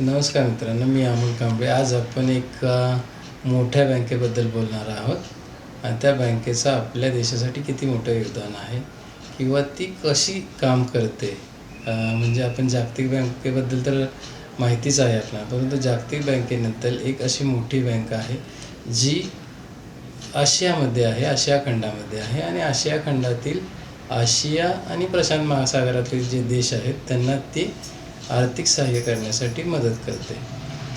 नमस्कार मित्रांनो मी अमोल कांबळे. आज आपण एक मोठ्या बँकेबद्दल बोलणार आहोत. आणि त्या बँकेचं आपल्या देशासाठी किती मोठं योगदान आहे किंवा ती कशी काम करते? म्हणजे आपण जागतिक बँकेबद्दल तर माहितीच आहे आपल्याला परंतु जागतिक बँकेनंतर एक अशी मोठी बँक आहे जी आशियामध्ये आहे आशिया खंडामध्ये आहे. आणि आशिया खंडातील आशिया आणि प्रशांत महासागरातील जे देश आहेत त्यांना ती आर्थिक सहाय्य करण्यासाठी मदत करते.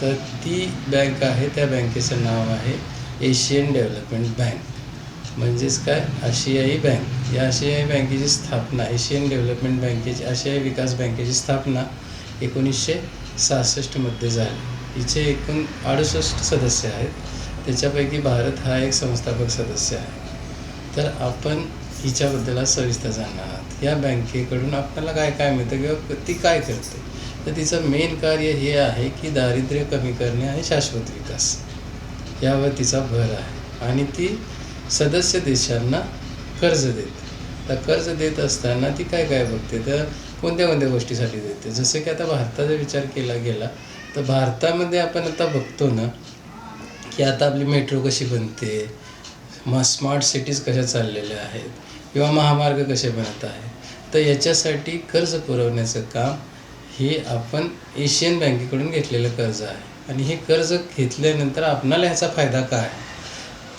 तर ती बँक आहे त्या बँकेचं नाव आहे एशियन डेव्हलपमेंट बँक म्हणजेच काय? आशियाई बँक या आशियाई बँकेची स्थापना एशियन डेव्हलपमेंट बँकेची आशियाई विकास बँकेची स्थापना एकोणीसशे सहासष्टमध्ये झाली. हिचे एकूण अडुसष्ट सदस्य आहेत. त्याच्यापैकी भारत हा एक संस्थापक सदस्य आहे. तर आपण हिच्याबद्दल सविस्तर जाणार आहात. या बँकेकडून आपल्याला काय काय मिळतं किंवा ती काय करते? तर तिचं मेन कार्य हे आहे की दारिद्र्य कमी करणे आणि शाश्वत विकास. यावर तिचा भर आहे. आणि ती सदस्य देशांना कर्ज देते. तर कर्ज देत असताना ती काय काय बघते? तर कोणत्या कोणत्या गोष्टीसाठी देते? जसं की आता भारताचा विचार केला गेला तर भारतामध्ये आपण आता बघतो ना की आता आपली मेट्रो कशी बनते? मग स्मार्ट सिटीज कशा चाललेल्या आहेत? किंवा महामार्ग कसे बनत आहेत? तर याच्यासाठी कर्ज पुरवण्याचं काम हे आपण एशियन बँकेकडून घेतलेलं कर्ज आहे. आणि हे कर्ज घेतल्यानंतर आपणाला ह्याचा फायदा काय?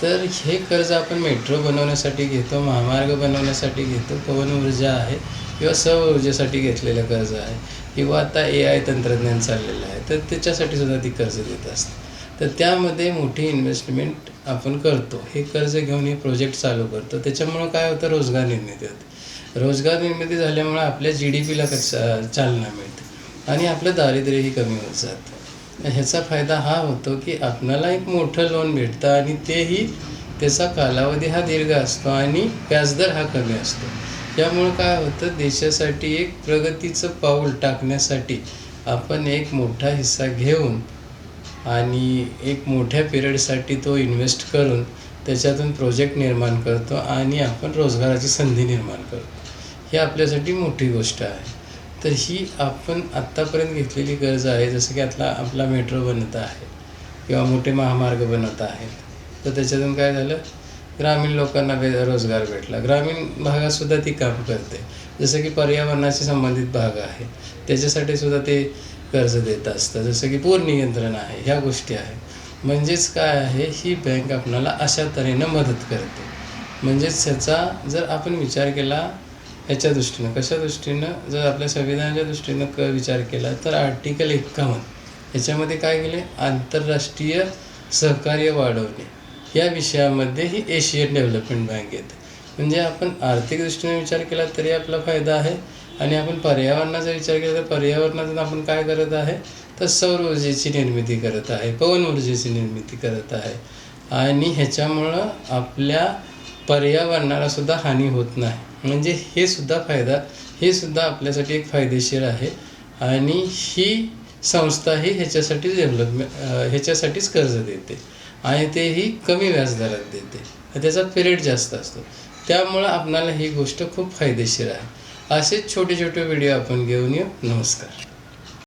तर हे कर्ज आपण मेट्रो बनवण्यासाठी घेतो महामार्ग बनवण्यासाठी घेतो पवन ऊर्जा आहे किंवा सौर ऊर्जेसाठी घेतलेलं कर्ज आहे किंवा आता ए आय तंत्रज्ञान चाललेलं आहे. तर त्याच्यासाठी सुद्धा ती कर्ज देत असते तर त्यामध्ये मोठी इन्व्हेस्टमेंट आपण करतो. हे कर्ज घेऊन हे प्रोजेक्ट चालू करतो. त्याच्यामुळं काय होतं? रोजगार निर्मिती होते. रोजगार निर्मिती झाल्यामुळं आपल्या जी डी पीला चालना मिळते. आणि आपलं दारिद्र्यही कमी होत जातं. ह्याचा फायदा हा होतो की आपणाला एक मोठं लोन भेटतं आणि तेही त्याचा कालावधी हा दीर्घ असतो आणि व्याजदर हा कमी असतो. त्यामुळं काय होतं देशासाठी एक प्रगतीचं पाऊल टाकण्यासाठी आपण एक मोठा हिस्सा घेऊन आणि एक मोठ्या पिरियडसाठी तो इन्व्हेस्ट करून त्याच्यातून प्रोजेक्ट निर्माण करतो आणि आपण रोजगाराची संधी निर्माण करतो. ही आपल्यासाठी मोठी गोष्ट आहे. तर ही आपण आत्तापर्यंत घेतलेली कर्ज आहे जसं की आता आपला मेट्रो बनत आहे किंवा मोठे महामार्ग बनत आहेत. तर त्याच्यातून काय झालं? ग्रामीण लोकांना बे रोजगार भेटला. ग्रामीण भागातसुद्धा ती काम करते. जसं की पर्यावरणाशी संबंधित भाग आहे. त्याच्यासाठी सुद्धा ते कर्ज देत असतं. जसं की पूर नियंत्रण आहे ह्या गोष्टी आहेत. म्हणजेच काय आहे? ही बँक आपणाला अशा तऱ्हेनं मदत करते. म्हणजेच ह्याचा जर आपण विचार केला ह्याच्या दृष्टीनं कशा दृष्टीनं? जर आपल्या संविधानाच्या दृष्टीनं क विचार केला तर आर्टिकल एक्कावन्न. ह्याच्यामध्ये काय केले आंतरराष्ट्रीय सहकार्य वाढवणे या विषयामध्ये ही एशियन डेव्हलपमेंट बँक येते. म्हणजे आपण आर्थिक दृष्टीने विचार केला तरी आपला फायदा आहे. आणि आपण पर्यावरणाचा विचार केला तर पर्यावरणातून आपण काय करत आहे? तर सौर ऊर्जेची निर्मिती करत आहे. पवन ऊर्जेची निर्मिती करत आहे. आणि ह्याच्यामुळं आपल्या पर्यावरणाला सुद्धा हानी होत नाही. म्हणजे हे सुद्धा फायदा हे सुद्धा आपल्यासाठी एक फायदेशीर आहे. आणि ही संस्था ही ह्याच्यासाठी डेव्हलपमेंट ह्याच्यासाठीच कर्ज देते. आणि तेही कमी व्याजदरात देते. त्याचा पिरियड जास्त असतो. त्यामुळं आपणाला ही गोष्ट खूप फायदेशीर आहे. असेच छोटे छोटे व्हिडिओ आपण घेऊन येऊ. नमस्कार.